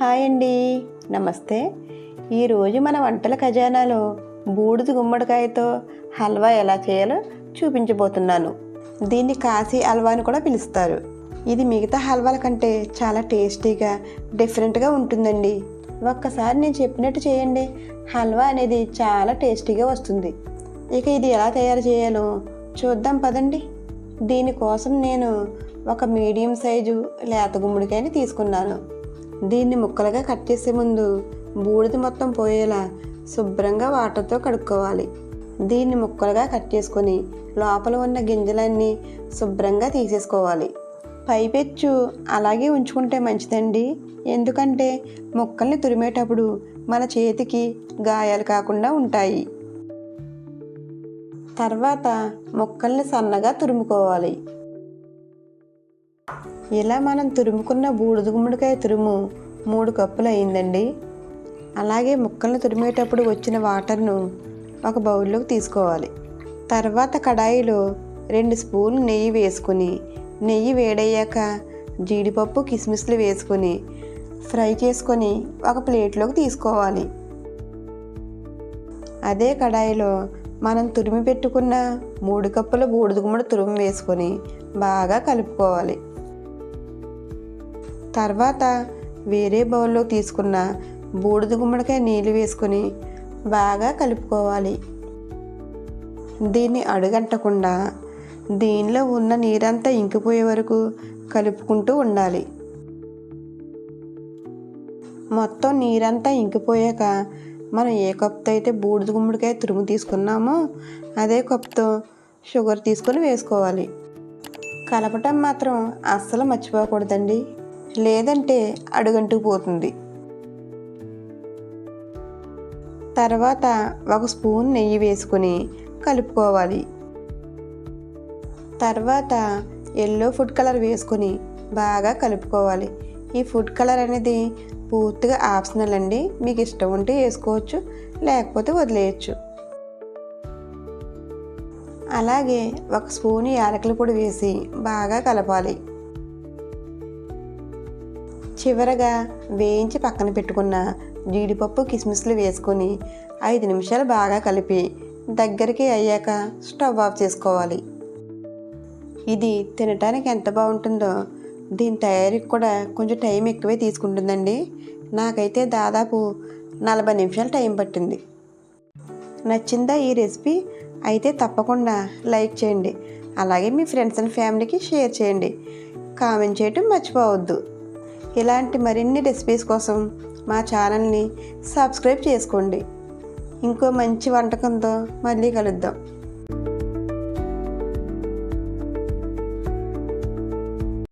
Hi అండి. నమస్తే. ఈరోజు మన వంటల ఖజానాలో బూడిద గుమ్మడికాయతో హల్వా ఎలా చేయాలో చూపించబోతున్నాను. దీన్ని కాశీ హల్వా అని కూడా పిలుస్తారు. ఇది మిగతా హల్వాల కంటే చాలా టేస్టీగా డిఫరెంట్గా ఉంటుందండి. ఒక్కసారి నేను చెప్పినట్టు చేయండి. హల్వా అనేది చాలా టేస్టీగా వస్తుంది. ఇక ఇది ఎలా తయారు చేయాలో చూద్దాం పదండి. దీనికోసం నేను ఒక మీడియం సైజు లేత గుమ్మడికాయని తీసుకున్నాను. దీన్ని ముక్కలుగా కట్ చేసే ముందు బూడిద మొత్తం పోయేలా శుభ్రంగా వాటర్తో కడుక్కోవాలి. దీన్ని ముక్కలుగా కట్ చేసుకొని లోపల ఉన్న గింజలన్నీ శుభ్రంగా తీసేసుకోవాలి. పైపెచ్చు అలాగే ఉంచుకుంటే మంచిదండి. ఎందుకంటే ముక్కల్ని తురిమేటప్పుడు మన చేతికి గాయాలు కాకుండా ఉంటాయి. తర్వాత ముక్కల్ని సన్నగా తురుముకోవాలి. ఇలా మనం తురుముకున్న బూడిద గుమ్మడికాయ తురుము మూడు కప్పులు అయిందండి. అలాగే ముక్కలను తురిమేటప్పుడు వచ్చిన వాటర్ను ఒక బౌల్లోకి తీసుకోవాలి. తర్వాత కడాయిలో రెండు స్పూన్లు నెయ్యి వేసుకుని నెయ్యి వేడయ్యాక జీడిపప్పు కిస్మిస్లు వేసుకొని ఫ్రై చేసుకొని ఒక ప్లేట్లోకి తీసుకోవాలి. అదే కడాయిలో మనం తురిమి పెట్టుకున్న మూడు కప్పుల బూడిద గుమ్మడి తురుము వేసుకొని బాగా కలుపుకోవాలి. తర్వాత వేరే బౌల్లో తీసుకున్న బూడిద గుమ్మడికాయ నీళ్ళు వేసుకొని బాగా కలుపుకోవాలి. దీన్ని అడుగంటకుండా దీనిలో ఉన్న నీరంతా ఇంకిపోయే వరకు కలుపుకుంటూ ఉండాలి. మొత్తం నీరంతా ఇంకిపోయాక మనం ఏ కప్తో అయితే బూడిద గుమ్మడికాయ తురుము తీసుకున్నామో అదే కప్తో షుగర్ తీసుకొని వేసుకోవాలి. కలపటం మాత్రం అస్సలు మర్చిపోకూడదండి. లేదంటే అడుగంటుకు పోతుంది. తర్వాత ఒక స్పూన్ నెయ్యి వేసుకుని కలుపుకోవాలి. తర్వాత ఎల్లో ఫుడ్ కలర్ వేసుకొని బాగా కలుపుకోవాలి. ఈ ఫుడ్ కలర్ అనేది పూర్తిగా ఆప్షనల్ అండి. మీకు ఇష్టం ఉంటే వేసుకోవచ్చు లేకపోతే వదిలేయచ్చు. అలాగే ఒక స్పూన్ యాలకుల పొడి వేసి బాగా కలపాలి. చివరగా వేయించి పక్కన పెట్టుకున్న జీడిపప్పు కిస్మిస్లు వేసుకొని ఐదు నిమిషాలు బాగా కలిపి దగ్గరికి అయ్యాక స్టవ్ ఆఫ్ చేసుకోవాలి. ఇది తినటానికి ఎంత బాగుంటుందో దీని తయారీకి కూడా కొంచెం టైం ఎక్కువే తీసుకుంటుందండి. నాకైతే దాదాపు నలభై నిమిషాలు టైం పట్టింది. నచ్చిందా ఈ రెసిపీ? అయితే తప్పకుండా లైక్ చేయండి. అలాగే మీ ఫ్రెండ్స్ అండ్ ఫ్యామిలీకి షేర్ చేయండి. కామెంట్ చేయటం మర్చిపోవద్దు. ఇలాంటి మరిన్ని రెసిపీస్ కోసం మా ఛానల్ని సబ్స్క్రైబ్ చేసుకోండి. ఇంకో మంచి వంటకంతో మళ్ళీ కలుద్దాం.